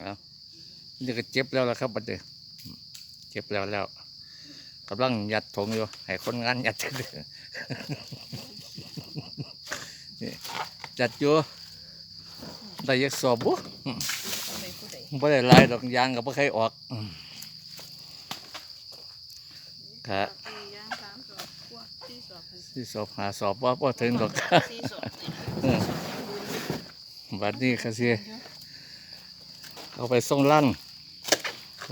เอานี่ก็เจ็บแล้วล่ะครับบัดเดี๋ยวเจ็บแล้วแล้วกำลังยัดถงอยู่ ให้คนงานยัดเลยนี่ยัดอยู่ได้ยักสอบบุไปผู้ใดบ่ได้หลายดอกยางก็บ่เคยออกอืมครับสี่ย่างสามสอบกว่าสี่สอบเป็นที่สอบหาสอบว่าบ่ถึงดอกสี่สอบนี่เออบัดนี้ก็สิ เอาไปส่งลั่น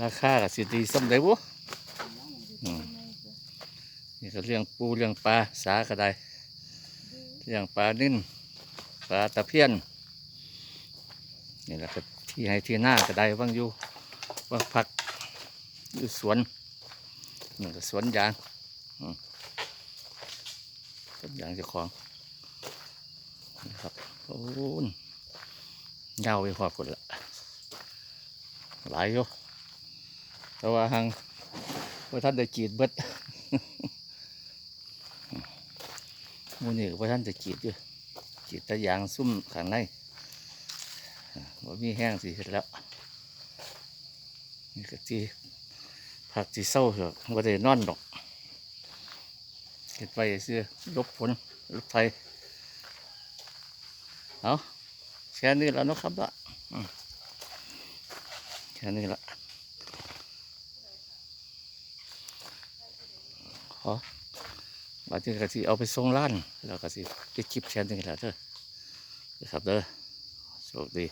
ราคาก็สิดีสำได้บ่อืมนี่ก็เลี้ยงปูเลี้ยงปลาสาก็ได้เลี้ยงปลานิ่นปลาตะเพียนนี่แหละก็ที่ให้ที่หน้าก็ได้บางอยู่บางพักอยู่สวนนี่ก็สวนยางอืมสวนยางเจ้าของนะครับโอ้ยยาวไปพอคนละ หลายอยู่แต่ว่าหังว่าท่านได้กรีดเบิดมูนี่ว่าท่านจะกรีดอยู่กรีดต่ยางซุ่มข้างในว่ามีแห้งสิเสร็จแล้วนี่ก็ที่ผักที่เศร้าเหรอว่าได้นอนดอกเก็บไว้เสื้อลบฝนลบไฟเอาแค่นี้แล้วนะครับละ แค่นี้ละขอบาดนี้ก็สิเอาไปส่งร้าน แล้วก็สิไปคลิปแชร์นึงแหละเด้อนะครับเด้อโชคดี